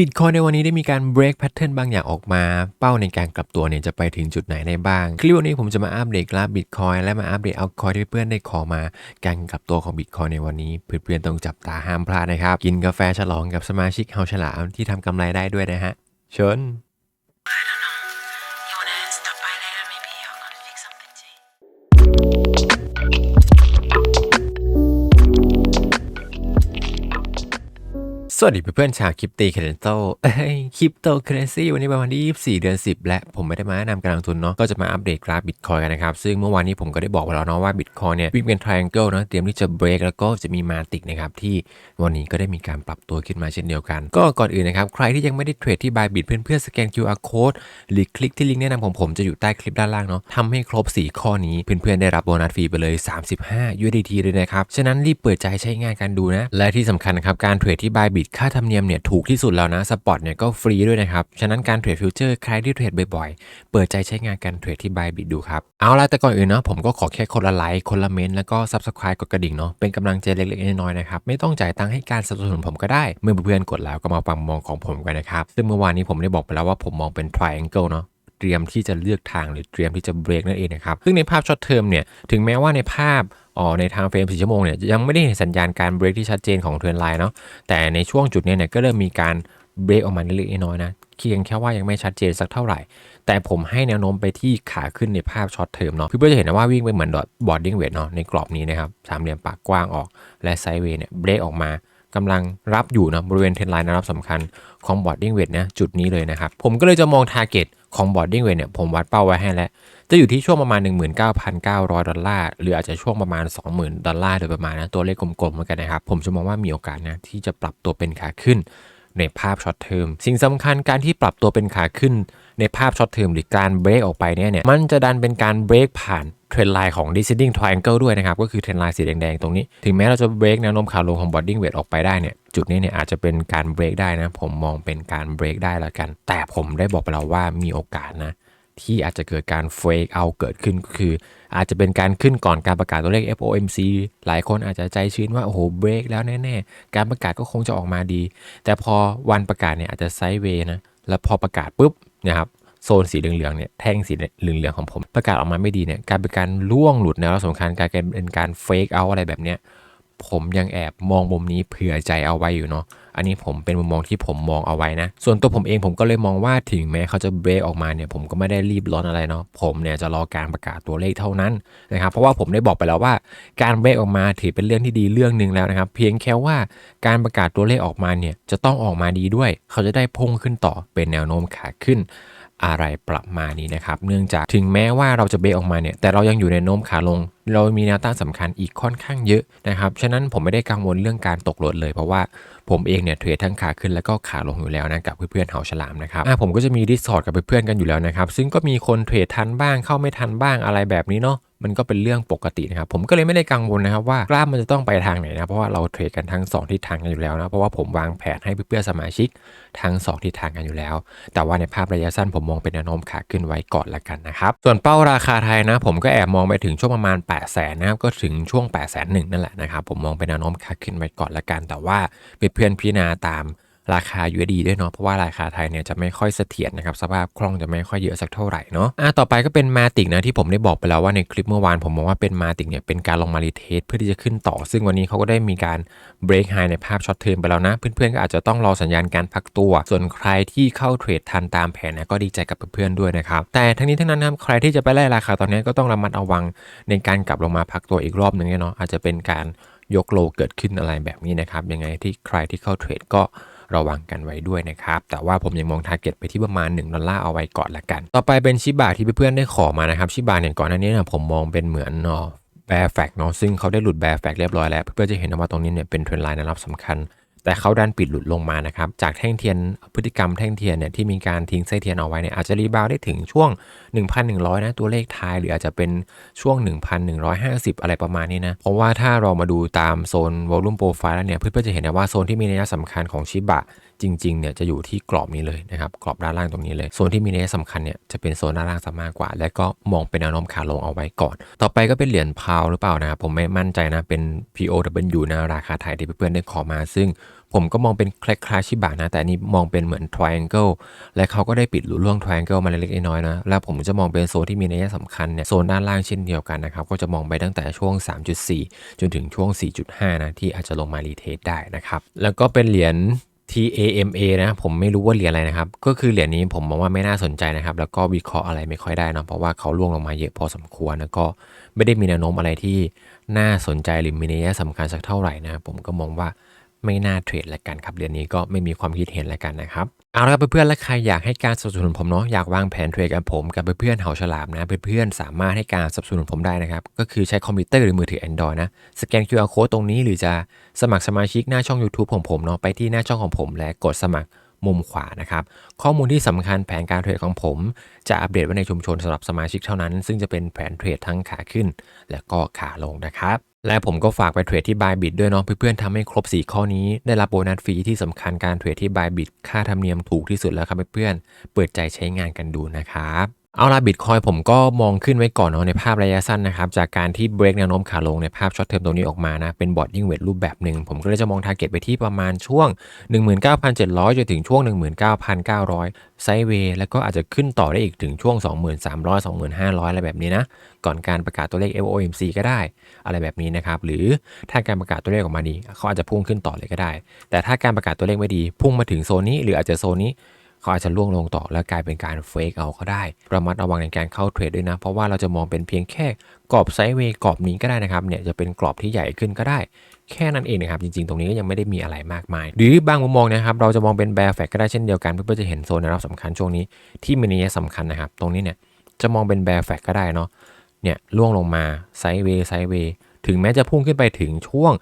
บิตคอยในวันนี้ได้มีการ break pattern บางอย่างออกมา เป้าในการกลับตัวเนี่ยจะไปถึงจุดไหนได้บ้าง คลิปวันนี้ผมจะมาอัปเดตกราฟบิตคอยและมาอัปเดตเอาคอยที่เพื่อนได้ขอมา การกลับตัวของบิตคอยในวันนี้ เพื่อนๆต้องจับตาห้ามพลาดนะครับ กินกาแฟฉลองกับสมาชิกเฮาฉลามที่ทำกำไรได้ด้วยนะฮะเชิญ สวัสดีเพื่อนๆชาวคริปตีเคเรนโต้คริปโตเคเรนซีวันนี้เป็นวันที่24 เดือน 10 และผมไม่ได้มาแนะนำการลงทุนเนาะก็จะมาอัปเดตกราฟบิตคอยกันนะครับ ซึ่งเมื่อวานนี้ผมก็ได้บอกไปแล้วเนาะว่าบิตคอยเนี่ยวิ่งเป็น triangle เนาะเตรียมที่จะเบรกแล้วก็จะมีมาติกนะครับ ที่วันนี้ก็ได้มีการปรับตัวขึ้นมาเช่นเดียวกัน ก็ก่อนอื่นนะครับ ใครที่ยังไม่ได้เทรดที่บายบิตเพื่อนๆสแกน QR code หรือคลิกที่ลิงก์แนะนำของผมจะอยู่ใต้คลิปด้านล่างเนาะทำให้ครบ 4 ข้อนี้เพื่อนๆได้รับโบนัสฟรีไปเลย 35 USDT เลยนะครับฉะนั้นรีบเปิดใจใช้งานกันดูนะและที่สำคัญนะครับการเทรดที่บายบิตค่าธรรมเนียมเนี่ยถูกที่สุดแล้วนะ สปอตเนี่ยก็ฟรีด้วยนะครับ ฉะนั้นการเทรดฟิวเจอร์ใครที่เทรดบ่อยๆ เปิดใจใช้งานการเทรดที่บายบิตดูครับ เอาละแต่ก่อนอื่นเนาะผมก็ขอแค่คนละไลค์ คนละเมนต์แล้วก็ Subscribe กดกระดิ่งเนาะเป็นกำลังใจเล็กๆ น้อยๆนะครับ ไม่ต้องจ่ายตังค์ให้การสนับสนุนผมก็ได้ เมื่อเพื่อนๆกดแล้วก็มาฟังมุมมองของผมกันนะครับซึ่งเมื่อวานนี้ผมได้บอกไปแล้วว่าผมมองเป็น triangle เนาะเตรียมที่จะเลือกทางหรือเตรียมที่จะเบรกนั่นเองนะครับซึ่งในภาพช็อตเทอมเนี่ยถึงแม้ว่าในภาพ อ๋อในทางเฟรม4ชั่วโมงเนี่ยยังไม่ได้เห็นสัญญาณการเบรกที่ชัดเจนของเทรนไลน์เนาะแต่ในช่วงจุดนี้เนี่ยก็เริ่มมีการเบรกออกมาเล็กน้อยนะเพียงแค่ว่ายังไม่ชัดเจนสักเท่าไหร่ แต่ผมให้แนวโน้มไปที่ขาขึ้นในภาพช็อตเทอมเนาะเพื่อจะเห็นนะว่าวิ่งไปเหมือนดอทบอร์ดดิ้งเวทเนาะในกรอบนี้นะครับสามเหลี่ยมปากกว้างออกและไซด์เวย์เนี่ยเบรกออกมากำลังรับอยู่นะบริเวณเทรนไลน์นะครับสำคัญของบอร์ดดิ้งเวทนะจุดนี้เลยนะครับผมก็เลยจะมองทาร์เก็ต ของบอร์ดดิ้งเวทเนี่ยผมวัดเป้าไว้ให้แล้ว จะอยู่ที่ช่วงประมาณ 19,900 ดอลลาร์ หรืออาจจะช่วงประมาณ 20,000 ดอลลาร์โดยประมาณนะ ตัวเลขกลมๆเหมือนกันนะครับ ผมจะมองว่ามีโอกาสนะที่จะปรับตัวเป็นขาขึ้นในภาพช็อตเทอมสิ่งสำคัญการที่ปรับตัวเป็นขาขึ้นในภาพช็อตเทอมหรือการเบรกออกไปเนี่ยเนี่ยมันจะดันเป็นการเบรกผ่าน เทรนไลน์ของ descending triangle ด้วยนะครับ ก็คือเทรนไลน์สีแดงๆ ตรงนี้ ถึงแม้เราจะเบรกแนวโน้มขาลงของ boarding weight ออกไปได้เนี่ย จุดนี้เนี่ยอาจจะเป็นการเบรกได้นะ ผมมองเป็นการเบรกได้แล้วกัน แต่ผมได้บอกไปแล้วว่ามีโอกาสนะ ที่อาจจะเกิดการเฟกเอาเกิดขึ้นก็คือ อาจจะเป็นการขึ้นก่อนการประกาศตัวเลข FOMC หลายคนอาจจะใจชื้นว่า โอ้โหเบรกแล้วแน่ๆ การประกาศก็คงจะออกมาดี แต่พอวันประกาศเนี่ยอาจจะไซด์เวย์นะ แล้วพอประกาศปุ๊บนะครับ โซนสีเหลืองๆเนี่ยแท่งสีเหลืองๆของผม ประกาศออกมาไม่ดีเนี่ยการเป็นการล่วงหลุดแนวสำคัญกายเป็นการเฟกเอาอะไรแบบเนี้ยผมยังแอบมองมุมนี้เผื่อใจเอาไว้อยู่เนาะ อันนี้ผมเป็นมุมมองที่ผมมองเอาไว้นะ ส่วนตัวผมเองผมก็เลยมองว่าถึงแม้เขาจะเบรกออกมาเนี่ยผมก็ไม่ได้รีบร้อนอะไรเนาะ ผมเนี่ยจะรอการประกาศตัวเลขเท่านั้นนะครับ เพราะว่าผมได้บอกไปแล้วว่า การเบรกออกมาถือเป็นเรื่องที่ดีเรื่องหนึ่งแล้วนะครับ เพียงแค่ว่าการประกาศตัวเลขออกมาเนี่ยจะต้องออกมาดีด้วย เขาจะได้พุ่งขึ้นต่อเป็นแนวโน้มขาขึ้น อะไรประมาณนี้นะครับ เนื่องจากถึงแม้ว่าเราจะเบรกออกมาเนี่ย แต่เรายังอยู่ในโน้มขาลง เรามีแนวต้านสำคัญอีกค่อนข้างเยอะนะครับ ฉะนั้นผมไม่ได้กังวลเรื่องการตกหล่นเลย เพราะว่าผมเองเนี่ยเทรดทั้งขาขึ้นแล้วก็ขาลงอยู่แล้วนะกับเพื่อนๆเหาฉลามนะครับ ผมก็จะมีดิสอร์ดกับเพื่อนๆกันอยู่แล้วนะครับ ซึ่งก็มีคนเทรดทันบ้างเข้าไม่ทันบ้างอะไรแบบนี้เนาะ มันก็เป็นเรื่องปกตินะครับ ผมก็เลยไม่ได้กังวลนะครับว่ากล้ามมันจะต้องไปทางไหนนะ เพราะว่าเราเทรดกันทั้ง 2 ทิศทางกันอยู่แล้วนะ เพราะว่าผมวางแผนให้เพื่อนๆสมาชิกทั้ง 2 ทิศทางกันอยู่แล้ว แต่ว่าในภาพระยะสั้นผมมองเป็นแนวโน้มขาขึ้นไว้ก่อนละกันนะครับ ส่วนเป้าราคาไทยนะ ผมก็แอบมองไปถึงช่วงประมาณ 8 0 0แสนนะครับ ก็ถึงช่วง8 0 0แสนหนึ่งนั่นแหละนะครับ ผมมองเป็นแนวโน้มขาขึ้นไว้ก่อนละกัน แต่ว่าเพื่อนๆพิจารณาตาม ราคา USD ด้วยเนาะเพราะว่าราคาไทยเนี่ยจะไม่ค่อยเสถียรนะครับสภาพคล่องจะไม่ค่อยเยอะสักเท่าไหร่เนาะอะต่อไปก็เป็นมาติกนะที่ผมได้บอกไปแล้วว่าในคลิปเมื่อวานผมมองว่าเป็นมาติกเนี่ยเป็นการลงมารีเทสเพื่อที่จะขึ้นต่อ ซึ่งวันนี้เขาก็ได้มีการเบรกไฮในภาพช็อตเทอมไปแล้วนะ เพื่อนๆก็อาจจะต้องรอสัญญาณการพักตัว ส่วนใครที่เข้าเทรดทันตามแผนนะก็ดีใจกับเพื่อนๆด้วยนะครับแต่ทั้งนี้ทั้งนั้นนะครับใครที่จะไปไล่ราคาตอนนี้ก็ต้องระมัดระวังในการกลับลงมาพักตัวอีกรอบหนึ่งเนาะอาจจะเป็นการยกโลเกิดขึ้นอะไรแบบนี้นะครับยังไงที่ใครที่เข้าเทรดก็ ระวังกันไว้ด้วยนะครับ แต่ว่าผมยังมองทาร์เก็ตไปที่ประมาณ 1 ดอลลาร์เอาไว้ก่อนละกัน ต่อไปเป็นชิบะที่เพื่อนๆได้ขอมานะครับชิบะเนี่ยก่อนหน้านี้นะผมมองเป็นเหมือนแบร์แฟกเนาะซึ่งเขาได้หลุดแบร์แฟกเรียบร้อยแล้ว เพื่อนๆจะเห็นว่าตรงนี้เนี่ยเป็นเทรนไลน์นะครับสำคัญ แต่เขาดันปิดหลุดลงมานะครับ จากแท่งเทียนพฤติกรรมแท่งเทียนเนี่ยที่มีการทิ้งไส้เทียนเอาไว้เนี่ยอาจจะรีบาวได้ถึงช่วง 1,100 นะตัวเลขท้ายหรืออาจจะเป็นช่วง 1,150 อะไรประมาณนี้นะ เพราะว่าถ้าเรามาดูตามโซน volume profile แล้วเนี่ยเพื่อนๆจะเห็นนะว่าโซนที่มีนัยสำคัญของชิบะจริงๆเนี่ยจะอยู่ที่กรอบนี้เลยนะครับกรอบด้านล่างตรงนี้เลยโซนที่มีนัยสำคัญเนี่ยจะเป็นโซนด้านล่างซะมากกว่า และก็มองเป็นแนวโน้มขาลงเอาไว้ก่อน ต่อไปก็เป็นเหรียญพาวหรือเปล่านะครับผมไม่มั่นใจนะเป็น POW นะราคาไทยที่เพื่อนๆได้ขอมาซึ่งผมก็มองเป็นคล้ายๆชิบะนะ แต่อันนี้มองเป็นเหมือน triangle และเขาก็ได้ปิดหลุล่วง triangle มาเล็กๆน้อยๆนะ แล้วผมจะมองเป็นโซนที่มีนัยสำคัญเนี่ยโซนด้านล่างเช่นเดียวกันนะครับ ก็จะมองไปตั้งแต่ช่วง 3.4 จนถึงช่วง 4.5 นะ ที่อาจจะลงมารีเทสได้นะครับ แล้วก็เป็นเหรียญ TAMA นะผมไม่รู้ว่าเหรียญอะไรนะครับ ก็คือเหรียญนี้ผมมองว่าไม่น่าสนใจนะครับ แล้วก็วิเคราะห์อะไรไม่ค่อยได้นะเพราะว่าเขาล่วงลงมาเยอะพอสมควรแล้วก็ไม่ได้มีแนวโน้มอะไรที่น่าสนใจหรือมีนัยสำคัญสักเท่าไหร่นะผมก็มองว่า ไม่น่าเทรดละกันครับเดือนนี้ก็ไม่มีความคิดเห็นละกันนะครับเอาละครับเพื่อนๆและใครอยากให้การสนับสนุนผมเนาะอยากวางแผนเทรดกับผมกับเพื่อนๆเหาฉลามนะเพื่อนๆสามารถให้การสนับสนุนผมได้นะครับก็คือใช้คอมพิวเตอร์หรือมือถือ Android นะสแกน QR code ตรงนี้หรือจะสมัครสมาชิกหน้าช่อง YouTube ของผมเนาะไปที่หน้าช่องของผมและกดสมัคร มุมขวานะครับ ข้อมูลที่สำคัญแผนการเทรดของผม จะอัปเดตไว้ในชุมชนสำหรับสมาชิกเท่านั้น ซึ่งจะเป็นแผนเทรดทั้งขาขึ้น และก็ขาลงนะครับและผมก็ฝากไปเทรดที่ Bybit ด้วยเนาะเพื่อนๆทำให้ครบ 4 ข้อนี้ ได้รับโบนัสฟรีที่สำคัญการเทรดที่ Bybit ค่าธรรมเนียมถูกที่สุดแล้วครับเพื่อนๆเปิดใจใช้งานกันดูนะครับ เอาล่ะบิตคอยผมก็มองขึ้นไว้ก่อนเนาะในภาพระยะสั้นนะครับ จากการที่เบรกแนวโน้มขาลงในภาพช็อตเทอมตรงนี้ออกมานะ เป็นบอดยิ่งเวทรูปแบบหนึ่ง ผมก็เลยจะมองทาร์เก็ตไปที่ประมาณช่วง 19,700 จนถึงช่วง 19,900 ไซเวย์แล้วก็อาจจะขึ้นต่อได้อีกถึงช่วง 2,300 2,500อะไรแบบนี้นะ ก่อนการประกาศตัวเลข FOMC ก็ได้ อะไรแบบนี้นะครับ หรือถ้าการประกาศตัวเลขออกมาดีเขาอาจจะพุ่งขึ้นต่อเลยก็ได้ แต่ถ้าการประกาศตัวเลขไม่ดี พุ่งมาถึงโซนนี้หรืออาจจะโซนนี้ เขาอาจจะล่วงลงต่อแล้วกลายเป็นการเฟกเอาก็ได้ ระมัดระวังในการเข้าเทรดด้วยนะ เพราะว่าเราจะมองเป็นเพียงแค่กรอบไซด์เวย์กรอบนี้ก็ได้นะครับเนี่ยจะเป็นกรอบที่ใหญ่ขึ้นก็ได้ แค่นั้นเองนะครับจริงๆ ตรงนี้ก็ยังไม่ได้มีอะไรมากมาย หรือบางมุมมองนะครับเราจะมองเป็นแบร์แฟกก็ได้เช่นเดียวกันเพื่อจะเห็นโซนแนวรับสำคัญช่วงนี้ที่มีนัยสำคัญนะครับตรงนี้เนี่ยจะมองเป็นแบร์แฟกก็ได้เนาะเนี่ยล่วงลงมาไซด์เวย์ไซด์เวย์ ถึงแม้จะพุ่งขึ้นไปถึงช่วง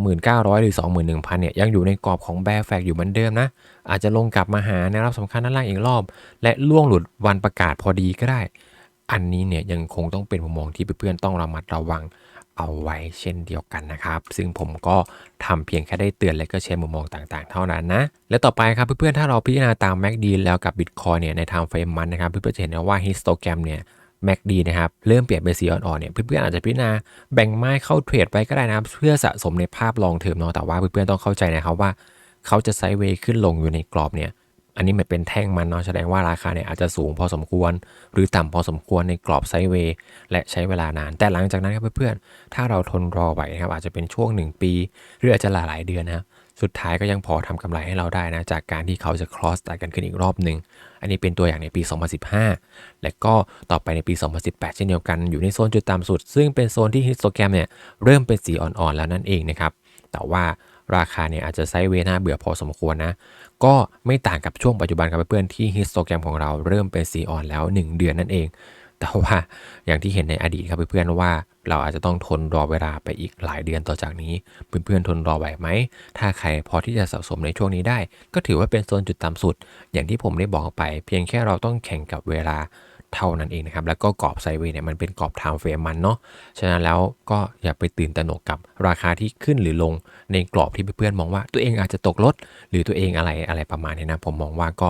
29,000 หรือ 21,000 เนี่ย ยังอยู่ในกรอบของแบร์แฟกอยู่เหมือนเดิมนะ อาจจะลงกลับมาหาแนวรับสำคัญด้านล่างอีกรอบ และล่วงหลุดวันประกาศพอดีก็ได้ อันนี้เนี่ยยังคงต้องเป็นมุมมองที่เพื่อนๆต้องระมัดระวังเอาไว้เช่นเดียวกันนะครับ ซึ่งผมก็ทำเพียงแค่ได้เตือนและก็แชร์มุมมองต่างๆ เท่านั้นนะ และต่อไปครับเพื่อนๆ ถ้าเราพิจารณาตาม MACD แล้วกับ Bitcoin เนี่ยใน time frame มันนะครับ เพื่อนๆจะเห็นว่า histogram เนี่ย MACD นะครับเริ่มเปลี่ยนเป็นสีอ่อนๆเนี่ยเพื่อนๆอาจจะพิจารณาแบ่งไม้เข้าเทรดไปก็ได้นะครับ เพื่อสะสมในภาพลองเทอมเนาะแต่ว่าเพื่อนๆต้องเข้าใจนะครับว่า เขาจะไซด์เวย์ขึ้นลงอยู่ในกรอบเนี่ยอันนี้มันเป็นแท่งมันเนาะแสดงว่าราคาเนี่ยอาจจะสูงพอสมควร หรือต่ำพอสมควรในกรอบไซด์เวย์และใช้เวลานาน แต่หลังจากนั้นครับเพื่อนๆถ้าเราทนรอไหวนะครับอาจจะเป็นช่วง 1 ปี หรืออาจจะหลายๆเดือนนะครับ สุดท้ายก็ยังพอทำกำไรให้เราได้นะ จากการที่เขาจะ cross ตัดกันขึ้นอีกรอบหนึ่ง อันนี้เป็นตัวอย่างในปี 2015 และก็ต่อไปในปี 2018 เช่นเดียวกัน อยู่ในโซนจุดต่ำสุด ซึ่งเป็นโซนที่ฮิสโตแกรมเนี่ยเริ่มเป็นสีอ่อนๆแล้วนั่นเองนะครับ แต่ว่าราคาเนี่ยอาจจะไซเวน่าเบื่อพอสมควรนะ ก็ไม่ต่างกับช่วงปัจจุบันครับเพื่อนๆที่ฮิสโตแกรมของเราเริ่มเป็นสีอ่อนแล้ว 1 เดือนนั่นเอง แต่ว่าอย่างที่เห็นในอดีตครับเพื่อนๆว่าเราอาจจะต้องทนรอเวลาไปอีกหลายเดือนต่อจากนี้ เพื่อนๆทนรอไหวไหม ถ้าใครพอที่จะสะสมในช่วงนี้ได้ ก็ถือว่าเป็นโซนจุดต่ำสุด อย่างที่ผมได้บอกไป เพียงแค่เราต้องแข่งกับเวลาเท่านั้นเองนะครับ แล้วก็กรอบไซเวย์เนี่ยมันเป็นกรอบไทม์เฟรมมันเนาะฉะนั้นแล้วก็อย่าไปตื่นตระหนกกับราคาที่ขึ้นหรือลงในกรอบที่เพื่อนๆมองว่า ตัวเองอาจจะตกลด หรือตัวเองอะไรอะไรประมาณนี้นะผมมองว่าก็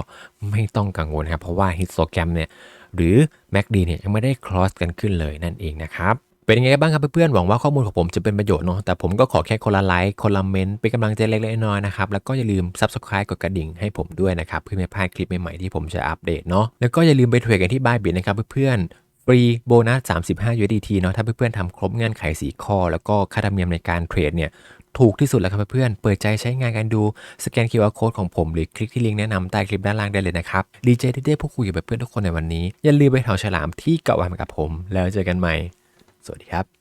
ไม่ต้องกังวลครับเพราะว่าฮิสโตแกรมเนี่ย หรือ MACD เนี่ยยังไม่ได้ cross กันขึ้นเลยนั่นเองนะครับเป็นยังไงบ้างครับเพื่อนๆ หวังว่าข้อมูลของผมจะเป็นประโยชน์เนาะ แต่ผมก็ขอแค่คนละไลค์ คนละเมนต์ เป็นกำลังใจเล็กๆ น้อยๆ นะครับ แล้วก็อย่าลืม subscribe กดกระดิ่งให้ผมด้วยนะครับ เพื่อไม่พลาดคลิปใหม่ๆ ที่ผมจะอัปเดตเนาะ แล้วก็อย่าลืมไปเทรดกันที่ Bybit นะครับเพื่อนๆ ฟรีโบนัส 35 USDT เนาะ ถ้าเพื่อนๆทำครบเงื่อนไข 4 ข้อ แล้วก็ค่าธรรมเนียมในการเทรดเนี่ย ถูกที่สุดแล้วครับเพื่อนเปิดใจใช้งานกันดู สแกน QR Code ของผมหรือคลิกที่ลิงก์แนะนำใต้คลิปด้านล่างได้เลยนะครับ ดีใจที่ได้พูดคุยกับเพื่อนทุกคนในวันนี้ อย่าลืมไปเถาฉลามที่เกาะวันกับผม แล้วเจอกันใหม่ สวัสดีครับ